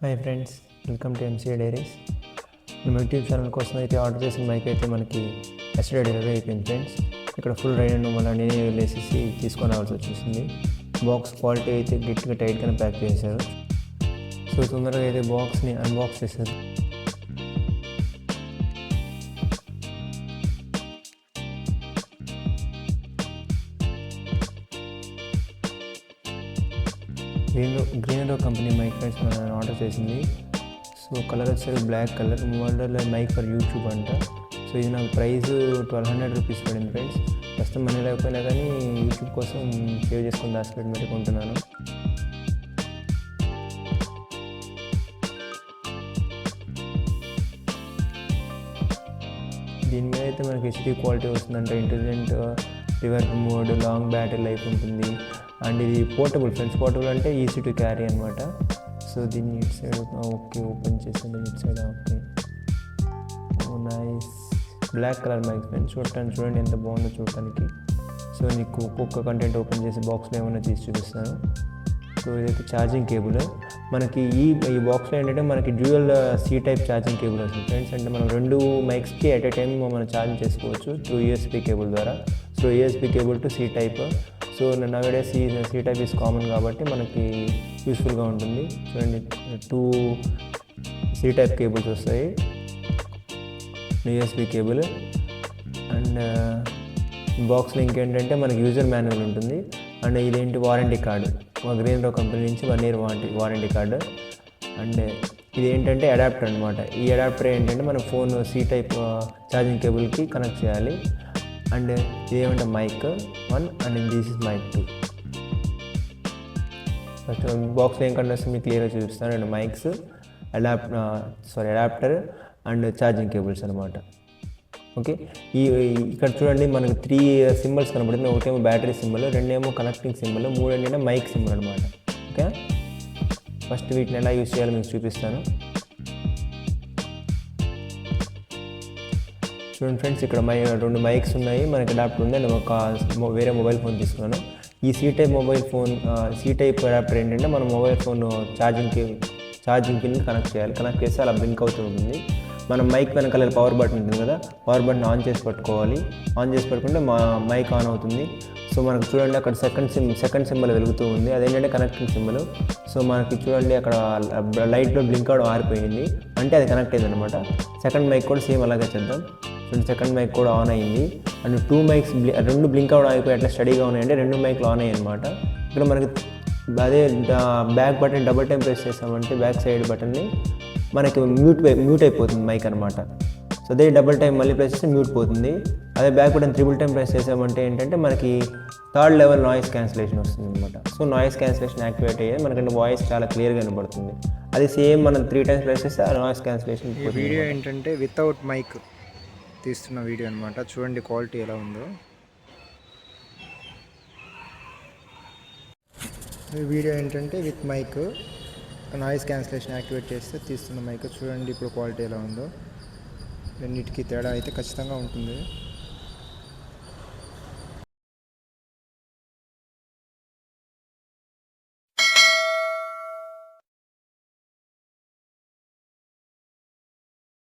Hi friends welcome to MCA diaries మేము YouTube channel కోసం అయితే ఆర్డర్ చేసిన మైక్ అయితే మనకి ఎస్టర్డే డెలివరీ అయిపోయింది ఫ్రెండ్స్ ఇక్కడ ఫుల్ రైడ్ మళ్ళీ నేనే వెళ్ళేసేసి తీసుకొని రావాల్సి వచ్చేసింది. బాక్స్ క్వాలిటీ అయితే గట్టిగా టైట్గానే ప్యాక్ చేశారు. సో తొందరగా అయితే బాక్స్ని అన్బాక్స్ చేశారు. గ్రీన్ గ్రీనరో కంపెనీ మైక్ ఫ్రెండ్స్ మనం ఆర్డర్ చేసింది? సో కలర్ వచ్చేసి black colour model mic for YouTube అంట. సో ఇది నాకు ప్రైస్ ట్వెల్వ్ హండ్రెడ్ రూపీస్ పడింది ఫ్రెండ్స్ ప్రస్తుతం మనీ లేకపోయినా కానీ యూట్యూబ్ కోసం సేవ్ చేసుకుని దాచిపెట్టి మరి కొంటున్నాను. దీని మీద అయితే మనకి హెచ్డీ క్వాలిటీ వస్తుందంట. Intelligent river mode long battery life ఉంటుంది. అండ్ ఇది పోర్టబుల్ ఫ్రెండ్స్ పోర్టబుల్ అంటే ఈజీ టు క్యారీ అనమాట సో దీన్ని ఇటు సైడ్ ఓకే ఓపెన్ చేసాను ఇటు side okay nice. Black colour mic friends చూడటానికి చూడండి ఎంత బాగుందో చూడటానికి. సో నీకు ఒక్కొక్క కంటెంట్ ఓపెన్ చేసి బాక్స్లో ఏమైనా తీసి చూపిస్తాను. సో ఇదైతే ఛార్జింగ్ కేబుల్ మనకి ఈ ఈ బాక్స్లో ఏంటంటే మనకి dual C type charging cable వస్తుంది ఫ్రెండ్స్. అంటే మనం రెండు మైక్స్కి ఎట్ ఏ టైం మనం ఛార్జింగ్ చేసుకోవచ్చు త్రూ యూఎస్పీ కేబుల్ ద్వారా. So USB cable to C type so nowadays C C type is common కాబట్టి మనకి యూస్ఫుల్గా ఉంటుంది. చూడండి టూ సీ టైప్ కేబుల్స్ వస్తాయి. USB cable. అండ్ బాక్స్లో ఇంకేంటంటే మనకి యూజర్ మాన్యువల్ ఉంటుంది. అండ్ ఇదేంటి? Warranty card. మా గ్రీన్ రో కంపెనీ నుంచి one year warranty warranty card. And ఇది ఏంటంటే అడాప్టర్ అనమాట ఈ అడాప్టర్ ఏంటంటే మన ఫోన్ సీ టైప్ ఛార్జింగ్ కేబుల్కి కనెక్ట్ చేయాలి. అండ్ ఇదేమంటే ఏమంటే mic? One and this is mic two. First బాక్స్లో ఏం కనిపిస్తుంది మీకు క్లియర్గా చూపిస్తాను. And mics అడాప్ sorry adapter and charging cables అనమాట ఓకే? ఈ ఈ- ఇక్కడ చూడండి మనకు త్రీ సింబల్స్ కనబడుతుంది ఒకటేమో బ్యాటరీ సింబల్ రెండేమో కనెక్టింగ్ సింబల్ మూడు ఏంటంటే మైక్ సింబల్ అనమాట ఓకే? ఫస్ట్ వీటిని ఎలా యూస్ చేయాలో మీకు చూపిస్తాను. చూడండి ఫ్రెండ్స్ ఇక్కడ మై రెండు మైక్స్ ఉన్నాయి. మనకి అడాప్టర్ ఉంది. నేను ఒక మొ- వేరే మొబైల్ ఫోన్ తీసుకున్నాను. ఈ C type mobile phone C type adapter ఏంటంటే మన మొబైల్ ఫోన్ ఛార్జింగ్కి ఛార్జింగ్ పిన్ కనెక్ట్ చేయాలి. కనెక్ట్ చేస్తే అలా బ్లింక్ అవుతూ ఉంటుంది. మనం మైక్ వెనకాల పవర్ బటన్ ఉంటుంది కదా పవర్ బటన్ ఆన్ చేసి పట్టుకోవాలి. ఆన్ చేసి పట్టుకుంటే మా మైక్ ఆన్ అవుతుంది. సో మనకు చూడండి అక్కడ సెకండ్ సిమ్ సెకండ్ సింబల్ వెలుగుతూ ఉంది. అదేంటంటే కనెక్టింగ్ సింబల్ సో మనకి చూడండి అక్కడ లైట్లో బ్లింక్ అవడం ఆరిపోయింది. అంటే అది కనెక్ట్ అయింది అనమాట సెకండ్ మైక్ కూడా సేమ్ అలాగే చేద్దాం. చూడండి సెకండ్ మైక్ కూడా ఆన్ అయ్యింది. అండ్ టూ మైక్స్ రెండు బ్లింక్ అవడం అయిపోయి అట్లా స్టడీగా ఉన్నాయంటే రెండు మైక్లు ఆన్ అయ్యాయి అనమాట ఇక్కడ మనకి అదే back button double time press చేసామంటే బ్యాక్ సైడ్ బటన్ని మనకి మ్యూట్ మ్యూట్ అయిపోతుంది మైక్ అనమాట సో అదే డబుల్ టైం మళ్ళీ ప్రెస్ చేస్తే మ్యూట్ పోతుంది. అదే back button triple time press చేసామంటే ఏంటంటే మనకి థర్డ్ లెవెల్ నాయిస్ క్యాన్సిలేషన్ వస్తుంది అనమాట సో నాయిస్ క్యాన్సిలేషన్ యాక్టివేట్ అయ్యి మనకంటే వాయిస్ చాలా క్లియర్గా వినబడుతుంది. అది సేమ్ మనం త్రీ టైమ్స్ ప్రెస్ చేస్తే ఆ నాయిస్ క్యాన్సిలేషన్ వీడియో ఏంటంటే వితౌట్ మైక్ తీస్తున్న వీడియో అనమాట చూడండి క్వాలిటీ ఎలా ఉందో. ఈ వీడియో ఏంటంటే with mic noise cancellation activate చేస్తే తీస్తున్న మైక్. చూడండి ఇప్పుడు క్వాలిటీ ఎలా ఉందో. రెండింటికి తేడా అయితే ఖచ్చితంగా ఉంటుంది.